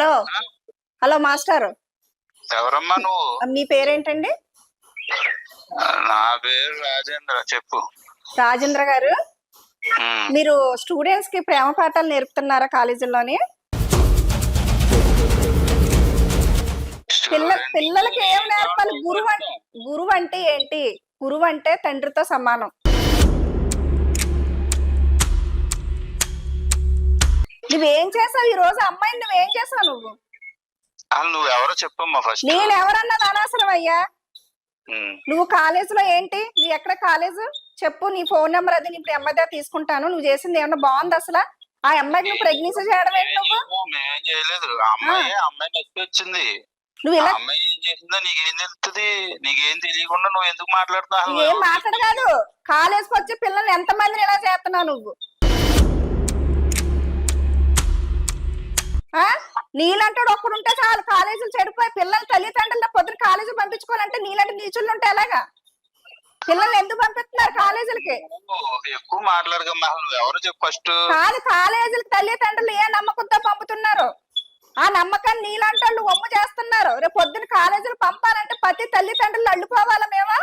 Hello. Hello master. ఎవరమ్మా నువ్వు? మీ పేరేంటండి? నా పేరు రాజేంద్ర చెప్పు. రాజేంద్ర గారు. మీరు స్టూడెంట్స్కి ప్రేమ పాఠాలు నేర్పుతున్నారా కాలేజీలోని పిల్ల పిల్లలకి ఏం నేర్పాలి? గురువు అంటే గురువు అంటే ఏంటి? గురువు అంటే తండ్రితో సమానం. నువ్వేం చేసావు ఈ రోజు? అమ్మాయిని నువ్వేం చేసావు నువ్వు? నువ్వు ఎవరో చెప్పమ్మా ఫస్ట్ నేను ఎవరన్నది అనవసరం అయ్యా నువ్వు కాలేజీలో ఏంటి? నీ ఎక్కడ కాలేజ్? చెప్పు నీ ఫోన్ నెంబర్ అది ఇప్పుడు అమ్మాయి దగ్గర తీసుకుంటాను. నువ్వు చేసింది ఏమన్నా బాగుంది అసలు? ఆ అమ్మాయికి నువ్వు ప్రెగ్నెన్సీ చేయడం ఏంటి నువ్వు? చేయలేదు. అమ్మాయి అమ్మాయి నచ్చి వచ్చింది. నువ్వు ఇలా అమ్మాయి ఏం చేసిందో నీకేం తెలుస్తుంది నీకేం తెలియకుండా నువ్వు ఎందుకు మాట్లాడుతున్నావు ఏం మాట్లాడకాదు కాలేజ్కి వచ్చే పిల్లల్ని ఎంత మందిని ఇలా చేస్తున్నావు నువ్వు? ఆ? నీలాంటి ఒక్కడుంటే చాలు. కాలేజీలు చెడిపోయి పిల్లలు తల్లిదండ్రుల పొద్దున కాలేజీ పంపించుకోవాలంటే నీలాంటి నీచులు ఉంటే ఎలాగా? పిల్లల్ని ఎందుకు పంపిస్తున్నారు కాలేజీలకి? ఎక్కువ ఎవరో చెప్పు ఫస్ట్ కాదు కాలేజీలకి తల్లిదండ్రులు ఏ నమ్మకంతో పంపుతున్నారు? ఆ నమ్మకాన్ని నీలాంటి వాళ్ళు ఒమ్ము చేస్తున్నారు. రేపు పొద్దున కాలేజీలు పంపాలంటే ప్రతి తల్లిదండ్రులు అల్లుకోవాలా మేమా?